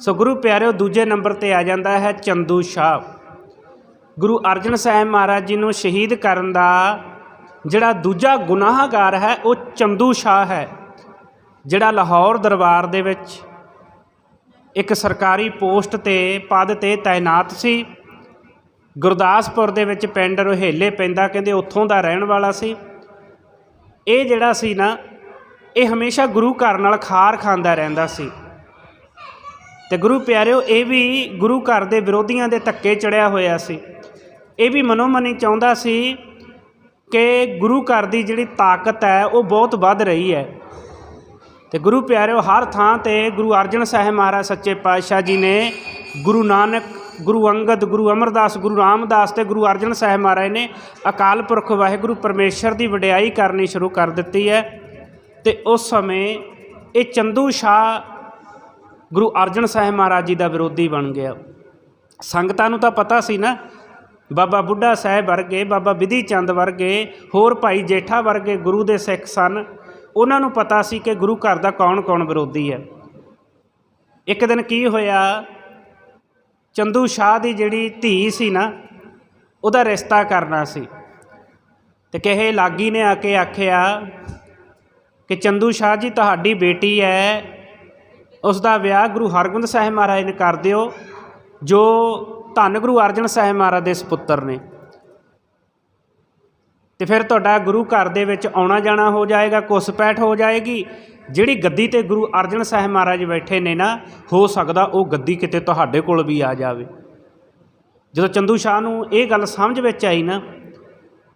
ਸੋ ਗੁਰੂ ਪਿਆਰਿਓ, ਦੂਜੇ ਨੰਬਰ ਤੇ ਆ ਜਾਂਦਾ ਹੈ ਚੰਦੂ ਸ਼ਾਹ। ਗੁਰੂ ਅਰਜਨ ਸਾਹਿਬ ਮਹਾਰਾਜ ਜੀ ਨੂੰ ਸ਼ਹੀਦ ਕਰਨ ਦਾ ਜਿਹੜਾ ਦੂਜਾ ਗੁਨਾਹਗਾਰ ਹੈ, ਉਹ ਚੰਦੂ ਸ਼ਾਹ ਹੈ। ਜਿਹੜਾ ਲਾਹੌਰ ਦਰਬਾਰ ਦੇ ਵਿੱਚ ਇੱਕ ਸਰਕਾਰੀ ਪੋਸਟ ਤੇ ਪਦ ਤੇ ਤਾਇਨਾਤ ਸੀ, ਗੁਰਦਾਸਪੁਰ ਦੇ ਵਿੱਚ ਪਿੰਡ ਰੋਹੇਲੇ ਪੈਂਦਾ, ਕਹਿੰਦੇ ਉੱਥੋਂ ਦਾ ਰਹਿਣ ਵਾਲਾ ਸੀ। ਇਹ ਜਿਹੜਾ ਸੀ ਨਾ, ਇਹ ਹਮੇਸ਼ਾ ਗੁਰੂ ਘਰ ਨਾਲ ਖਾਰ ਖਾਂਦਾ ਰਹਿੰਦਾ ਸੀ। ਤੇ ਗੁਰੂ ਪਿਆਰਿਓ, ਇਹ ਵੀ ਗੁਰੂ ਘਰ ਦੇ ਵਿਰੋਧੀਆਂ ਦੇ ਧੱਕੇ ਚੜਿਆ ਹੋਇਆ ਸੀ। ਇਹ ਵੀ ਮਨੋਮਨੀ ਚਾਹੁੰਦਾ ਸੀ ਕਿ ਗੁਰੂ ਘਰ ਦੀ ਜਿਹੜੀ ਤਾਕਤ ਹੈ, ਉਹ ਬਹੁਤ ਵੱਧ ਰਹੀ ਹੈ। ਤੇ ਗੁਰੂ ਪਿਆਰਿਓ, ਹਰ ਥਾਂ ਤੇ ਗੁਰੂ ਅਰਜਨ ਸਾਹਿਬ ਮਹਾਰਾਜ, ਸੱਚੇ ਪਾਤਸ਼ਾਹ ਜੀ ਨੇ ਗੁਰੂ ਨਾਨਕ, ਗੁਰੂ ਅੰਗਦ, ਗੁਰੂ ਅਮਰਦਾਸ, ਗੁਰੂ ਰਾਮਦਾਸ ਤੇ ਗੁਰੂ ਅਰਜਨ ਸਾਹਿਬ ਮਹਾਰਾਜ ਨੇ ਅਕਾਲ ਪੁਰਖ ਵਾਹਿਗੁਰੂ ਪਰਮੇਸ਼ਰ ਦੀ ਵਡਿਆਈ ਕਰਨੀ ਸ਼ੁਰੂ ਕਰ ਦਿੱਤੀ ਹੈ। ਤੇ ਉਸ ਸਮੇਂ ਇਹ ਚੰਦੂ ਸ਼ਾਹ ਗੁਰੂ ਅਰਜਨ ਸਾਹਿਬ ਮਹਾਰਾਜ ਜੀ ਦਾ ਵਿਰੋਧੀ ਬਣ ਗਿਆ। ਸੰਗਤਾਂ ਨੂੰ ਤਾਂ ਪਤਾ ਸੀ ਨਾ, ਬਾਬਾ ਬੁੱਢਾ ਸਾਹਿਬ ਵਰਗੇ, ਬਾਬਾ ਵਿਧੀ ਚੰਦ ਵਰਗੇ, ਹੋਰ ਭਾਈ ਜੇਠਾ ਵਰਗੇ ਗੁਰੂ ਦੇ ਸਿੱਖ ਸਨ। ਉਹਨਾਂ ਨੂੰ ਪਤਾ ਸੀ ਕਿ ਗੁਰੂ ਘਰ ਦਾ ਕੌਣ ਕੌਣ ਵਿਰੋਧੀ ਹੈ। ਇੱਕ ਦਿਨ ਕੀ ਹੋਇਆ, ਚੰਦੂ ਸ਼ਾਹ ਦੀ ਜਿਹੜੀ ਧੀ ਸੀ ਨਾ, ਉਹਦਾ ਰਿਸ਼ਤਾ ਕਰਨਾ ਸੀ। ਤੇ ਕਹੇ ਲਾਗੀ ਨੇ ਆ ਕੇ ਆਖਿਆ ਕਿ ਚੰਦੂ ਸ਼ਾਹ ਜੀ, ਤੁਹਾਡੀ ਬੇਟੀ ਹੈ ਉਸ ਦਾ ਵਿਆਹ ਗੁਰੂ ਹਰਗੋਬਿੰਦ ਸਾਹਿਬ ਮਹਾਰਾਜ ਨੇ ਕਰ ਦਿਓ, ਜੋ ਧੰਨ ਗੁਰੂ ਅਰਜਨ ਸਾਹਿਬ ਮਹਾਰਾਜ ਦੇ ਸੁਪੁੱਤਰ ਨੇ। ਤੇ ਫਿਰ ਤੁਹਾਡਾ ਗੁਰੂ ਘਰ ਦੇ ਵਿੱਚ ਆਉਣਾ ਜਾਣਾ ਹੋ ਜਾਏਗਾ ਕੁਸਪੈਠ ਹੋ ਜਾਏਗੀ। ਜਿਹੜੀ ਗੱਦੀ ਤੇ ਗੁਰੂ ਅਰਜਨ ਸਾਹਿਬ ਮਹਾਰਾਜ ਬੈਠੇ ਨੇ ਨਾ, ਹੋ ਸਕਦਾ ਉਹ ਗੱਦੀ ਕਿਤੇ ਤੁਹਾਡੇ ਕੋਲ ਵੀ ਆ ਜਾਵੇ। ਜਦੋਂ ਚੰਦੂ ਸ਼ਾਹ ਨੂੰ ਇਹ ਗੱਲ ਸਮਝ ਵਿੱਚ ਆਈ ਨਾ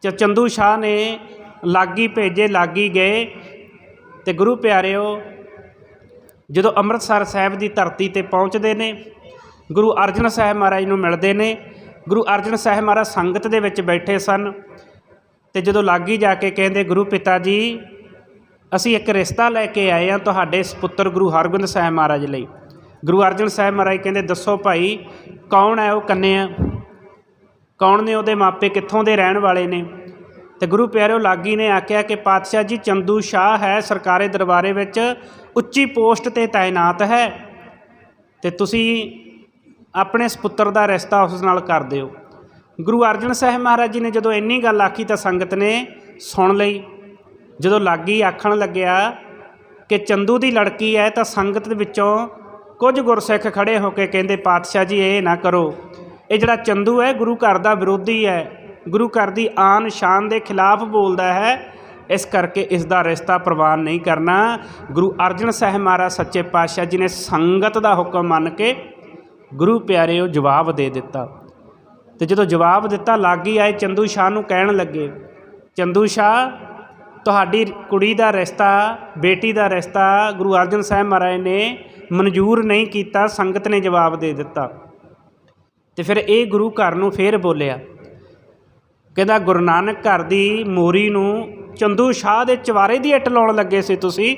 ਚ ਚੰਦੂ ਸ਼ਾਹ ਨੇ ਲਾਗੀ ਭੇਜੇ, ਲਾਗੀ ਗਏ, ਤੇ ਗੁਰੂ ਪਿਆਰਿਓ ਜਦੋਂ ਅੰਮ੍ਰਿਤਸਰ ਸਾਹਿਬ ਦੀ ਧਰਤੀ ਤੇ ਪਹੁੰਚਦੇ ਨੇ, ਗੁਰੂ ਅਰਜਨ ਸਾਹਿਬ ਮਹਾਰਾਜ ਨੂੰ ਮਿਲਦੇ ਨੇ, ਗੁਰੂ ਅਰਜਨ ਸਾਹਿਬ ਮਹਾਰਾਜ ਸੰਗਤ ਦੇ ਵਿੱਚ ਬੈਠੇ ਸਨ ਤੇ ਜਦੋਂ ਲਾਗੀ ਜਾ ਕੇ ਕਹਿੰਦੇ, ਗੁਰੂ ਪਿਤਾ ਜੀ ਅਸੀਂ ਇੱਕ ਰਿਸ਼ਤਾ ਲੈ ਕੇ ਆਏ ਹਾਂ ਤੁਹਾਡੇ ਸੁਪੁੱਤਰ ਗੁਰੂ ਹਰਗੋਬਿੰਦ ਸਾਹਿਬ ਮਹਾਰਾਜ ਲਈ। ਗੁਰੂ ਅਰਜਨ ਸਾਹਿਬ ਮਹਾਰਾਜ ਕਹਿੰਦੇ, ਦੱਸੋ ਭਾਈ, ਕੌਣ ਹੈ ਉਹ ਕੰਨਿਆ? ਕੌਣ ਨੇ ਉਹਦੇ ਮਾਪੇ ਕਿੱਥੋਂ ਦੇ ਰਹਿਣ ਵਾਲੇ ਨੇ? ਤੇ ਗੁਰੂ ਪਿਆਰਿਓ, ਲਾਗੀ ਨੇ ਆਖਿਆ ਕਿ ਪਾਤਸ਼ਾਹ ਜੀ, ਚੰਦੂ ਸ਼ਾਹ ਹੈ ਸਰਕਾਰੀ ਦਰਬਾਰੇ ਵਿੱਚ ਉੱਚੀ ਪੋਸਟ ਤੇ ਤਾਇਨਾਤ ਹੈ ਤੇ ਤੁਸੀਂ ਆਪਣੇ ਸੁਪੁੱਤਰ ਦਾ ਰਿਸ਼ਤਾ ਉਸ ਨਾਲ ਕਰ ਦਿਓ। ਗੁਰੂ ਅਰਜਨ ਸਾਹਿਬ ਮਹਾਰਾਜ ਜੀ ਨੇ ਜਦੋਂ ਇੰਨੀ ਗੱਲ ਆਖੀ ਤਾਂ ਸੰਗਤ ਨੇ ਸੁਣ ਲਈ। ਜਦੋਂ ਲਾਗੀ ਆਖਣ ਲੱਗਿਆ ਕਿ ਚੰਦੂ ਦੀ ਲੜਕੀ ਹੈ ਤਾਂ ਸੰਗਤ ਦੇ ਵਿੱਚੋਂ ਕੁਝ ਗੁਰਸਿੱਖ ਖੜੇ ਹੋ ਕੇ ਕਹਿੰਦੇ, ਪਾਤਸ਼ਾਹ ਜੀ, ਇਹ ਨਾ ਕਰੋ। ਇਹ ਜਿਹੜਾ ਚੰਦੂ ਹੈ, ਗੁਰੂ ਘਰ ਦਾ ਵਿਰੋਧੀ ਹੈ। ਗੁਰੂ ਘਰ ਦੀ ਆਨ ਸ਼ਾਨ ਦੇ ਖਿਲਾਫ ਬੋਲਦਾ ਹੈ। ਇਸ ਕਰਕੇ ਇਸ ਦਾ ਰਿਸ਼ਤਾ ਪ੍ਰਵਾਨ ਨਹੀਂ ਕਰਨਾ। ਗੁਰੂ ਅਰਜਨ ਸਾਹਿਬ ਮਹਾਰਾਜ ਸੱਚੇ ਪਾਤਸ਼ਾਹ ਜੀ ਨੇ ਸੰਗਤ ਦਾ ਹੁਕਮ ਮੰਨ ਕੇ ਗੁਰੂ ਪਿਆਰੇ ਉਹ ਜਵਾਬ ਦੇ ਦਿੱਤਾ। ਤੇ ਜਦੋਂ ਜਵਾਬ ਦਿੱਤਾ, ਲਾਗੀ ਆਏ ਚੰਦੂ ਸ਼ਾਹ ਨੂੰ ਕਹਿਣ ਲੱਗੇ, ਚੰਦੂ ਸ਼ਾਹ, ਤੁਹਾਡੀ ਕੁੜੀ ਦਾ ਰਿਸ਼ਤਾ, ਬੇਟੀ ਦਾ ਰਿਸ਼ਤਾ ਗੁਰੂ ਅਰਜਨ ਸਾਹਿਬ ਮਹਾਰਾਜ ਨੇ ਮਨਜ਼ੂਰ ਨਹੀਂ ਕੀਤਾ, ਸੰਗਤ ਨੇ ਜਵਾਬ ਦੇ ਦਿੱਤਾ। ਤੇ ਫਿਰ ਇਹ ਗੁਰੂ ਘਰ ਨੂੰ ਫੇਰ ਬੋਲਿਆ, ਕਹਿੰਦਾ ਗੁਰੂ ਨਾਨਕ ਘਰ ਦੀ ਮੋਰੀ ਨੂੰ ਚੰਦੂ ਸ਼ਾਹ ਦੇ ਚਵਾਰੇ ਦੀ ਇੱਟ ਲਾਉਣ ਲੱਗੇ ਸੀ ਤੁਸੀਂ?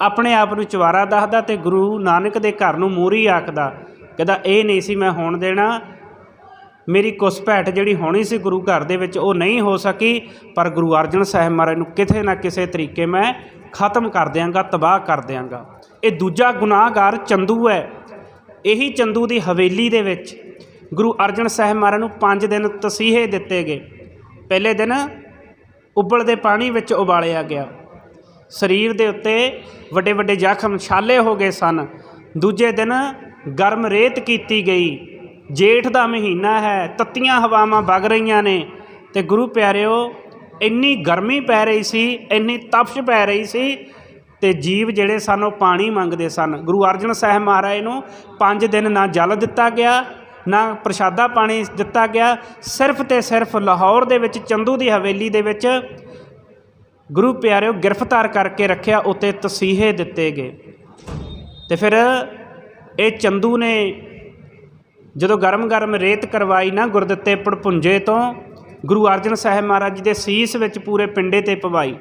ਆਪਣੇ ਆਪ ਨੂੰ ਚਵਾਰਾ ਦੱਸਦਾ ਤੇ ਗੁਰੂ ਨਾਨਕ ਦੇ ਘਰ ਨੂੰ ਮੋਰੀ ਆਖਦਾ, ਕਹਿੰਦਾ, ਇਹ ਨਹੀਂ ਸੀ ਮੈਂ ਹੋਣ ਦੇਣਾ। ਮੇਰੀ ਕੁਸਪੈਠ ਜਿਹੜੀ ਹੋਣੀ ਸੀ ਗੁਰੂ ਘਰ ਦੇ ਵਿੱਚ, ਉਹ ਨਹੀਂ ਹੋ ਸਕੀ। ਪਰ ਗੁਰੂ ਅਰਜਨ ਸਾਹਿਬ ਮਹਾਰਾਜ ਨੂੰ ਕਿਤੇ ਨਾ ਕਿਸੇ ਤਰੀਕੇ ਮੈਂ ਖਤਮ ਕਰ ਦਿਆਂਗਾ, ਤਬਾਹ ਕਰ ਦਿਆਂਗਾ। ਇਹ ਦੂਜਾ ਗੁਨਾਹਗਾਰ ਚੰਦੂ ਹੈ। ਇਹੀ ਚੰਦੂ ਦੀ ਹਵੇਲੀ ਦੇ ਵਿੱਚ ਗੁਰੂ ਅਰਜਨ ਸਾਹਿਬ ਮਹਾਰਾਜ ਨੂੰ 5 ਦਿਨ ਤਸੀਹੇ ਦਿੱਤੇ ਗਏ। ਪਹਿਲੇ ਦਿਨ ਉਬਲਦੇ ਪਾਣੀ ਵਿੱਚ ਉਬਾਲਿਆ ਗਿਆ। ਸਰੀਰ ਦੇ ਉੱਤੇ ਵੱਡੇ ਵੱਡੇ ਜ਼ਖਮ ਛਾਲੇ ਹੋ ਗਏ ਸਨ। ਦੂਜੇ ਦਿਨ ਗਰਮ ਰੇਤ ਕੀਤੀ ਗਈ। ਜੇਠ ਦਾ ਮਹੀਨਾ ਹੈ, ਤੱਤੀਆਂ ਹਵਾਵਾਂ ਵਗ ਰਹੀਆਂ ਨੇ ਤੇ ਗੁਰੂ ਪਿਆਰਿਓ, ਇੰਨੀ ਗਰਮੀ ਪੈ ਰਹੀ ਸੀ, ਇੰਨੀ ਤਪਸ਼ ਪੈ ਰਹੀ ਸੀ ਤੇ ਜੀਵ ਜਿਹੜੇ ਸਨ ਉਹ ਪਾਣੀ ਮੰਗਦੇ ਸਨ। ਗੁਰੂ ਅਰਜਨ ਸਾਹਿਬ ਮਹਾਰਾਜ ਨੂੰ 5 ਦਿਨ ਨਾ ਜਲ ਦਿੱਤਾ ਗਿਆ ਨਾ ਪ੍ਰਸ਼ਾਦਾ ਪਾਣੀ ਦਿੱਤਾ ਗਿਆ। ਸਿਰਫ ਤੇ ਸਿਰਫ ਲਾਹੌਰ ਦੇ ਵਿੱਚ, ਚੰਦੂ ਦੀ ਹਵੇਲੀ ਦੇ ਵਿੱਚ ਗੁਰੂ ਪਿਆਰਿਓ ਗ੍ਰਿਫਤਾਰ ਕਰਕੇ ਰੱਖਿਆ ਉੱਤੇ ਤਸੀਹੇ ਦਿੱਤੇ ਗਏ। ਤੇ ਫਿਰ ਇਹ ਚੰਦੂ ਨੇ ਜਦੋਂ ਗਰਮ-ਗਰਮ ਰੇਤ ਕਰਵਾਈ ਨਾ ਗੁਰਦਿੱਤੇ ਪੜਪੁੰਜੇ ਤੋਂ, ਗੁਰੂ ਅਰਜਨ ਸਾਹਿਬ ਮਹਾਰਾਜ ਜੀ ਦੇ ਸੀਸ ਵਿੱਚ ਪੂਰੇ ਪਿੰਡੇ ਤੇ ਪਵਾਈ।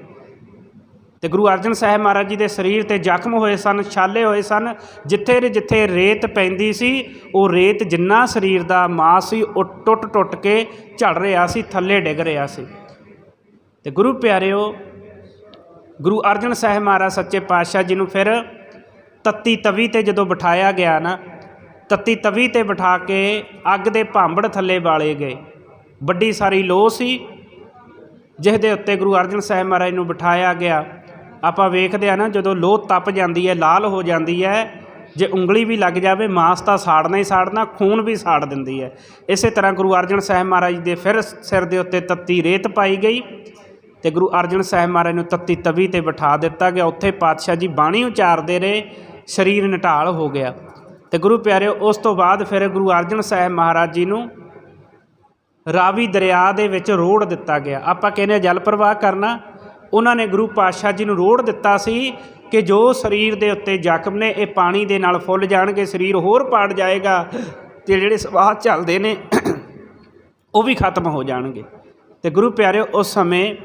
ਤੇ ਗੁਰੂ ਅਰਜਨ ਸਾਹਿਬ ਮਹਾਰਾਜ ਜੀ ਦੇ ਸਰੀਰ ਤੇ ਜ਼ਖਮ ਹੋਏ ਸਨ, ਛਾਲੇ ਹੋਏ ਸਨ। ਜਿੱਥੇ ਜਿੱਥੇ ਰੇਤ ਪੈਂਦੀ ਸੀ, ਉਹ ਰੇਤ ਜਿੰਨਾ ਸਰੀਰ ਦਾ ਮਾਸ ਸੀ, ਉਹ ਟੁੱਟ-ਟੁੱਟ ਕੇ ਝੜ ਰਿਹਾ ਸੀ, ਥੱਲੇ ਡਿੱਗ ਰਿਹਾ ਸੀ। ਤੇ ਗੁਰੂ ਪਿਆਰਿਓ, ਗੁਰੂ ਅਰਜਨ ਸਾਹਿਬ ਮਹਾਰਾਜ ਸੱਚੇ ਪਾਤਸ਼ਾਹ ਜੀ ਨੂੰ ਫਿਰ ਤੱਤੀ ਤਵੀ ਤੇ ਜਦੋਂ ਬਿਠਾਇਆ ਗਿਆ ਨਾ, ਤੱਤੀ ਤਵੀ ਤੇ ਬਿਠਾ ਕੇ ਅੱਗ ਦੇ ਭਾਂਬੜ ਥੱਲੇ ਬਾਲੇ ਗਏ। ਵੱਡੀ ਸਾਰੀ ਲੋਹ ਸੀ ਜਿਸ ਦੇ ਉੱਤੇ ਗੁਰੂ ਅਰਜਨ ਸਾਹਿਬ ਮਹਾਰਾਜ ਨੂੰ ਬਿਠਾਇਆ ਗਿਆ। ਆਪਾਂ ਵੇਖਦੇ ਆ ਨਾ, ਜਦੋਂ ਲੋਹ ਤਪ ਜਾਂਦੀ ਹੈ, ਲਾਲ ਹੋ ਜਾਂਦੀ ਹੈ, ਜੇ ਉਂਗਲੀ ਵੀ ਲੱਗ ਜਾਵੇ, ਮਾਸ ਤਾਂ ਸਾੜਨਾ ਹੀ ਸਾੜਨਾ, ਖੂਨ ਵੀ ਸਾੜ ਦਿੰਦੀ ਹੈ। ਇਸੇ ਤਰ੍ਹਾਂ ਗੁਰੂ ਅਰਜਨ ਸਾਹਿਬ ਮਹਾਰਾਜ ਦੇ ਫਿਰ ਸਿਰ ਦੇ ਉੱਤੇ ਤੱਤੀ ਰੇਤ ਪਾਈ ਗਈ ਤੇ ਗੁਰੂ ਅਰਜਨ ਸਾਹਿਬ ਮਹਾਰਾਜ ਨੂੰ ਤੱਤੀ ਤਵੀ ਤੇ ਬਿਠਾ ਦਿੱਤਾ ਗਿਆ। ਉੱਥੇ ਪਾਤਸ਼ਾਹ ਜੀ ਬਾਣੀ ਉਚਾਰਦੇ ਰਹੇ, ਸਰੀਰ ਨਿਢਾਲ ਹੋ ਗਿਆ। ਤੇ ਗੁਰੂ ਪਿਆਰਿਓ, ਉਸ ਤੋਂ ਬਾਅਦ ਫਿਰ ਗੁਰੂ ਅਰਜਨ ਸਾਹਿਬ ਮਹਾਰਾਜ ਜੀ ਨੂੰ ਰਾਵੀ ਦਰਿਆ ਦੇ ਵਿੱਚ ਰੋੜ ਦਿੱਤਾ ਗਿਆ। ਆਪਾਂ ਕਹਿੰਦੇ ਹਾਂ ਜਲ ਪ੍ਰਵਾਹ ਕਰਨਾ ਉਹਨਾਂ ਨੇ ਗੁਰੂ ਪਾਤਸ਼ਾਹ ਜੀ ਨੂੰ ਰੋੜ ਦਿੱਤਾ ਸੀ ਕਿ ਜੋ ਸਰੀਰ ਦੇ ਉੱਤੇ ਜ਼ਖਮ ਨੇ, ਇਹ ਪਾਣੀ ਦੇ ਨਾਲ ਫੁੱਲ ਜਾਣਗੇ, ਸਰੀਰ ਹੋਰ ਪਾੜ ਜਾਏਗਾ ਤੇ ਜਿਹੜੇ ਸਵਾਹ ਚੱਲਦੇ ਨੇ, ਉਹ ਵੀ ਖਤਮ ਹੋ ਜਾਣਗੇ। ਤੇ ਗੁਰੂ ਪਿਆਰਿਓ, ਉਸ ਸਮੇਂ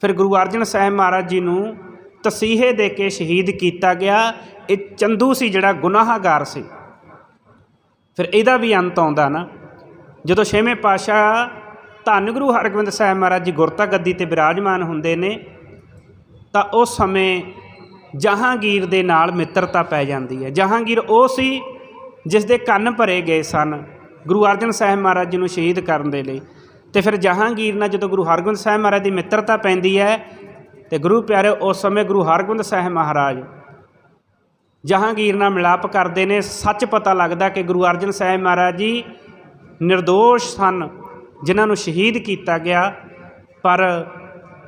ਫਿਰ ਗੁਰੂ ਅਰਜਨ ਸਾਹਿਬ ਮਹਾਰਾਜ ਜੀ ਨੂੰ ਤਸੀਹੇ ਦੇ ਕੇ ਸ਼ਹੀਦ ਕੀਤਾ ਗਿਆ। ਇਹ ਚੰਦੂ ਸੀ ਜਿਹੜਾ ਗੁਨਾਹਗਾਰ ਸੀ। ਫਿਰ ਇਹਦਾ ਵੀ ਅੰਤ ਆਉਂਦਾ ਨਾ। ਜਦੋਂ ਛੇਵੇਂ ਪਾਸ਼ਾ ਧੰਨ ਗੁਰੂ ਹਰਗੋਬਿੰਦ ਸਾਹਿਬ ਮਹਾਰਾਜ ਜੀ ਗੁਰਤਾ ਗੱਦੀ ਤੇ ਬਿਰਾਜਮਾਨ ਹੁੰਦੇ ਨੇ, ਤਾਂ ਉਸ ਸਮੇਂ ਜਹਾਂਗੀਰ ਦੇ ਨਾਲ ਮਿੱਤਰਤਾ ਪੈ ਜਾਂਦੀ ਹੈ। ਜਹਾਂਗੀਰ ਉਹ ਸੀ ਜਿਸ ਦੇ ਕੰਨ ਭਰੇ ਗਏ ਸਨ। ਗੁਰੂ ਅਰਜਨ ਸਾਹਿਬ ਮਹਾਰਾਜ ਜੀ ਨੂੰ ਸ਼ਹੀਦ ਕਰਨ ਦੇ ਲਈ। ਤੇ ਫਿਰ ਜਹਾਂਗੀਰ ਨਾਲ ਜਦੋਂ ਗੁਰੂ ਹਰਗੋਬਿੰਦ ਸਾਹਿਬ ਮਹਾਰਾਜ ਦੀ ਮਿੱਤਰਤਾ ਪੈਂਦੀ ਹੈ, ਤੇ ਗੁਰੂ ਪਿਆਰੇ ਉਸ ਸਮੇਂ ਗੁਰੂ ਹਰਗੋਬਿੰਦ ਸਾਹਿਬ ਮਹਾਰਾਜ ਜਹਾਂਗੀਰ ਨਾਲ ਮਿਲਾਪ ਕਰਦੇ ਨੇ। ਸੱਚ ਪਤਾ ਲੱਗਦਾ ਕਿ ਗੁਰੂ ਅਰਜਨ ਸਾਹਿਬ ਮਹਾਰਾਜ ਜੀ ਨਿਰਦੋਸ਼ ਸਨ। ਜਿਨ੍ਹਾਂ ਨੂੰ ਸ਼ਹੀਦ ਕੀਤਾ ਗਿਆ, ਪਰ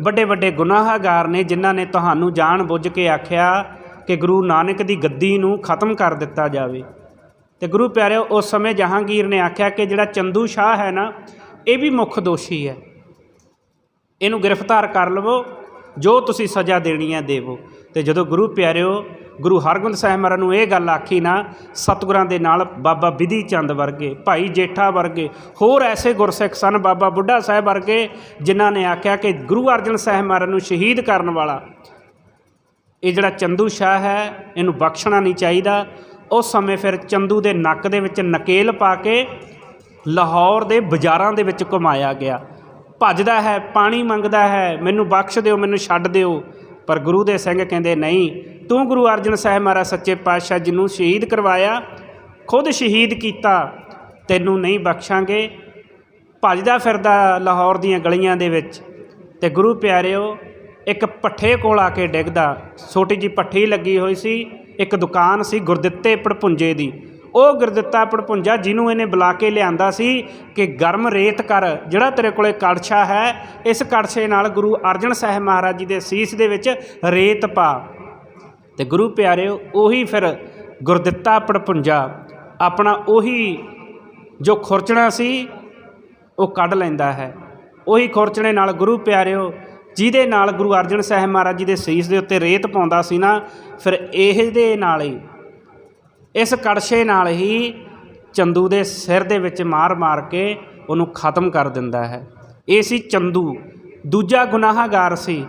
ਵੱਡੇ ਵੱਡੇ ਗੁਨਾਹਗਾਰ ਨੇ ਜਿਨ੍ਹਾਂ ਨੇ ਤੁਹਾਨੂੰ ਜਾਣ ਬੁੱਝ ਕੇ ਆਖਿਆ ਕਿ ਗੁਰੂ ਨਾਨਕ ਦੀ ਗੱਦੀ ਨੂੰ ਖਤਮ ਕਰ ਦਿੱਤਾ ਜਾਵੇ। ਤੇ ਗੁਰੂ ਪਿਆਰਿਓ, ਉਸ ਸਮੇਂ ਜਹਾਂਗੀਰ ਨੇ ਆਖਿਆ ਕਿ ਜਿਹੜਾ ਚੰਦੂ ਸ਼ਾਹ ਹੈ ਨਾ, ਇਹ ਵੀ ਮੁੱਖ ਦੋਸ਼ੀ ਹੈ। ਇਹਨੂੰ ਗ੍ਰਿਫਤਾਰ ਕਰ ਲਵੋ, ਜੋ ਤੁਸੀਂ ਸਜ਼ਾ ਦੇਣੀ ਹੈ, ਦੇਵੋ। ਤੇ ਜਦੋਂ ਗੁਰੂ ਪਿਆਰਿਓ, ਗੁਰੂ ਹਰਗੋਬਿੰਦ ਸਾਹਿਬ ਮਹਾਰਾਜ ਨੂੰ ਇਹ ਗੱਲ ਆਖੀ ਨਾ, ਸਤਿਗੁਰਾਂ ਦੇ ਨਾਲ ਬਾਬਾ ਵਿਧੀ ਚੰਦ ਵਰਗੇ, ਭਾਈ ਜੇਠਾ ਵਰਗੇ, ਹੋਰ ਐਸੇ ਗੁਰਸਿੱਖ ਸਨ ਬਾਬਾ ਬੁੱਢਾ ਸਾਹਿਬ ਵਰਗੇ, ਜਿਨ੍ਹਾਂ ਨੇ ਆਖਿਆ ਕਿ ਗੁਰੂ ਅਰਜਨ ਸਾਹਿਬ ਮਹਾਰਾਜ ਨੂੰ ਸ਼ਹੀਦ ਕਰਨ ਵਾਲਾ ਇਹ ਜਿਹੜਾ ਚੰਦੂ ਸ਼ਾਹ ਹੈ, ਇਹਨੂੰ ਬਖਸ਼ਣਾ ਨਹੀਂ ਚਾਹੀਦਾ। ਉਸ ਸਮੇਂ ਫਿਰ ਚੰਦੂ ਦੇ ਨੱਕ ਦੇ ਵਿੱਚ ਨਕੇਲ ਪਾ ਕੇ ਲਾਹੌਰ ਦੇ ਬਾਜ਼ਾਰਾਂ ਦੇ ਵਿੱਚ ਘੁਮਾਇਆ ਗਿਆ। ਭੱਜਦਾ ਹੈ, ਪਾਣੀ ਮੰਗਦਾ ਹੈ, ਮੈਨੂੰ ਬਖਸ਼ ਦਿਓ, ਮੈਨੂੰ ਛੱਡ ਦਿਓ। ਪਰ ਗੁਰੂ ਦੇ ਸਿੰਘ ਕਹਿੰਦੇ, ਨਹੀਂ, ਤੂੰ ਗੁਰੂ ਅਰਜਨ ਸਾਹਿਬ ਮਹਾਰਾਜ ਸੱਚੇ ਪਾਤਸ਼ਾਹ ਜਿਹਨੂੰ ਸ਼ਹੀਦ ਕਰਵਾਇਆ, ਖੁਦ ਸ਼ਹੀਦ ਕੀਤਾ, ਤੈਨੂੰ ਨਹੀਂ ਬਖਸ਼ਾਂਗੇ। ਭੱਜਦਾ ਫਿਰਦਾ ਲਾਹੌਰ ਦੀਆਂ ਗਲੀਆਂ ਦੇ ਵਿੱਚ ਤੇ ਗੁਰੂ ਪਿਆਰਿਓ, ਇੱਕ ਪੱਠੇ ਕੋਲ ਆ ਕੇ ਡਿੱਗਦਾ। ਛੋਟੀ ਜੀ ਪੱਠੀ ਲੱਗੀ ਹੋਈ ਸੀ, ਇੱਕ ਦੁਕਾਨ ਸੀ ਗੁਰਦਿੱਤੇ ਪੜਪੁੰਜੇ ਦੀ। ਉਹ ਗੁਰਦਿੱਤਾ ਪੜਪੁੰਜਾ ਜਿਹਨੂੰ ਇਹਨੇ ਬੁਲਾ ਕੇ ਲਿਆਂਦਾ ਸੀ ਕਿ ਗਰਮ ਰੇਤ ਕਰ, ਜਿਹੜਾ ਤੇਰੇ ਕੋਲੇ ਕੜਛਾ ਹੈ, ਇਸ ਕੜਛੇ ਨਾਲ ਗੁਰੂ ਅਰਜਨ ਸਾਹਿਬ ਮਹਾਰਾਜ ਜੀ ਦੇ ਸੀਸ ਦੇ ਵਿੱਚ ਰੇਤ ਪਾ। ਤੇ ਗੁਰੂ ਪਿਆਰਿਓ, ਉਹੀ ਫਿਰ ਗੁਰਦਿੱਤਾ ਪੜਪੁੰਜਾ ਆਪਣਾ ਉਹੀ ਜੋ ਖੁਰਚਣਾ ਸੀ, ਉਹ ਕੱਢ ਲੈਂਦਾ ਹੈ। ਉਹੀ ਖੁਰਚਣੇ ਨਾਲ ਗੁਰੂ ਪਿਆਰਿਓ, ਜਿਹਦੇ ਨਾਲ ਗੁਰੂ ਅਰਜਨ ਸਾਹਿਬ ਮਹਾਰਾਜ ਜੀ ਦੇ ਸੀਸ ਦੇ ਉੱਤੇ ਰੇਤ ਪਾਉਂਦਾ ਸੀ ਨਾ, ਫਿਰ ਇਹਦੇ ਨਾਲ ਹੀ ਇਸ ਕੜਛੇ ਨਾਲ ਹੀ ਚੰਦੂ ਦੇ ਸਿਰ ਦੇ ਵਿੱਚ ਮਾਰ-ਮਾਰ ਕੇ ਉਹਨੂੰ ਖਤਮ ਕਰ ਦਿੰਦਾ ਹੈ। ਇਹ ਸੀ ਚੰਦੂ। ਦੂਜਾ ਗੁਨਾਹਗਾਰ ਸੀ।